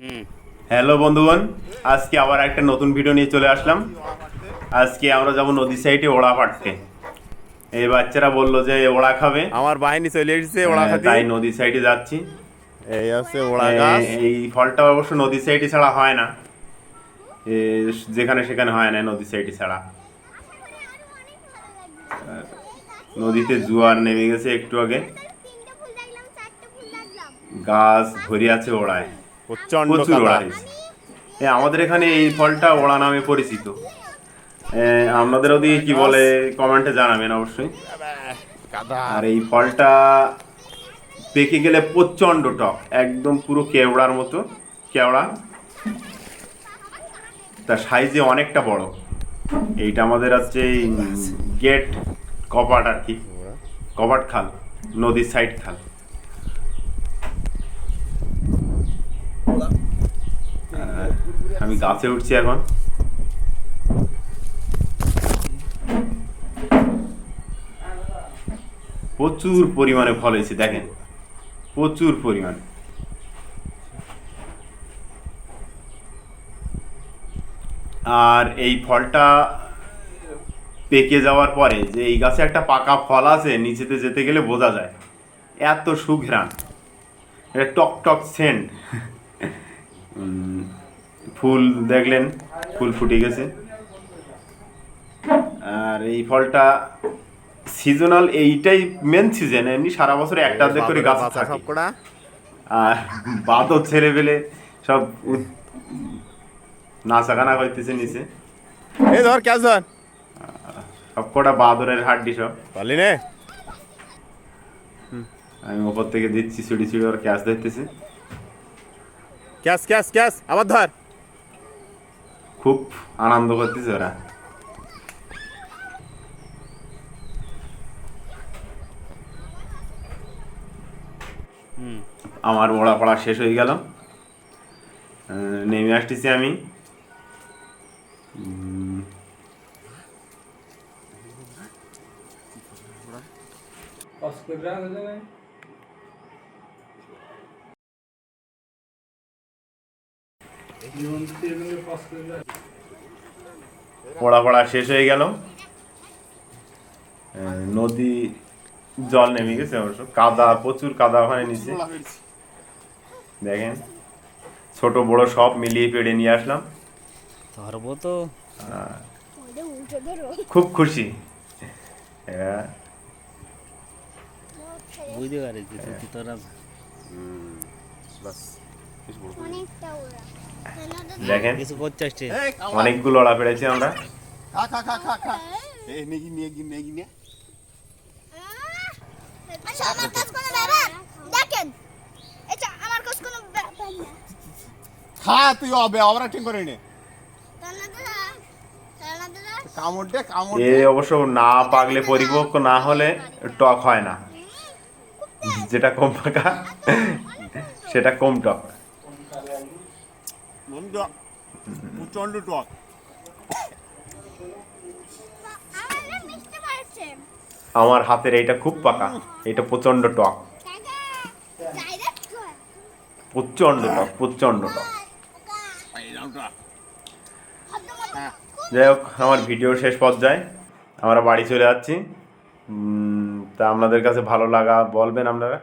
হুম hello বন্ধুগণ আজকে আবার একটা নতুন ভিডিও নিয়ে চলে আসলাম। আজকে আমরা যাব নদী সাইডে ওড়া পাটতে এই বাচ্চারা বলল যে ওড়া খাবে। আমার বাহিনী চলে এসেছে ওড়া হ্যাঁ, খাতে তাই নদী সাইডে যাচ্ছি। এই আছে ওড়া গাছ। এই- ফলটা অবশ্য নদী সাইডে ছাড়া হয় না। এ, যেখানে সেখানে হয় না নদী সাইডে ছাড়া। নদীতে জোয়ার নেমে গেছে একটু আগে। গাছ ভরে আছে ওড়ায়। প্রচণ্ড আমাদের এখানে এই ফলটা ওড়া নামে পরিচিত। আপনাদের ওদিকে কি বলে কমেন্টে জানাবেন অবশ্যই। আর এই ফলটা পেকে গেলে প্রচণ্ড টক একদম পুরো কেওড়ার মতো কেওড়া। তার সাইজে অনেকটা বড়। এইটা আমাদের হচ্ছে গেট কপাট আর কি কপাট খাল নদীর সাইড খাল আর আমি গাছে উঠছি এখন। প্রচুর পরিমাণে ফল হয়েছে দেখেন। প্রচুর পরিমাণে। আর এই ফলটা পেকে যাওয়ার পরে যে এই গাছে একটা পাকা ফল আছে, নিচেতে যেতে গেলে বোঝা যায়। এত সুঘ্রাণ। এটা টক টক সেন্ট ফুল দেখলেন ফুল ফুটে গেছে। আর এই ফলটা সিজনাল এইটাই মেন সিজন এমনি সারা বছর একটা অর্ধেক করে গাছ থাকে। আর বাদর ছেড়ে ফেলে সব নাচাগানা করতেছে নিচে। এই ধর ক্যাচ ধর? সব কটা বাদরের হাড্ডি সব। পারলি নে? আমি ওপর থেকে দিচ্ছি ছুটি ছুটি ওর ক্যাচ ধরতেছে। ক্যাচ ক্যাচ ক্যাচ আবার ধর। খুব আনন্দ করতেছে ওরা। আমার ওড়া পড়া শেষ হয়ে গেল। নেমে আসতেছি আমি। উম, পড়া পড়া শেষ হয়ে গেল। নদী জল নেমে গেছে অবশ্য। কাদা প্রচুর কাদা ওখানে নিচে। দেখেন ছোট বড় সব মিলিয়ে পেড়ে নিয়ে আসলাম। ধরবো তো। ধরো খুব খুশি। হ্যাঁ, বুঝতে কি তোরা ওরা দেখেন কিছু? অনেকগুলো ওড়া পেড়েছি আমরা। খা খা খা খা খা। এই নেগি নেগি নেগি নে। আচ্ছা আমার কাছে কোনো ব্যাপার? দেখেন। এটা আমার কাছে কোনো ব্যাপার না। খা তুই অবে অবরা ঠিক করে নে। এ অবশ্য না পাকলে পরিপক্ক না হলে টক হয় না। যেটা কম পাকা সেটা কম টক। টক আমার হাতের এইটা খুব পাকা। এটা প্রচণ্ড টক প্রচণ্ড টক প্রচণ্ড টক যাই হোক আমার ভিডিও শেষ পর্যায়ে আমরা বাড়ি চলে যাচ্ছি। তা আপনাদের কাছে ভালো লাগা বলবেন আপনারা?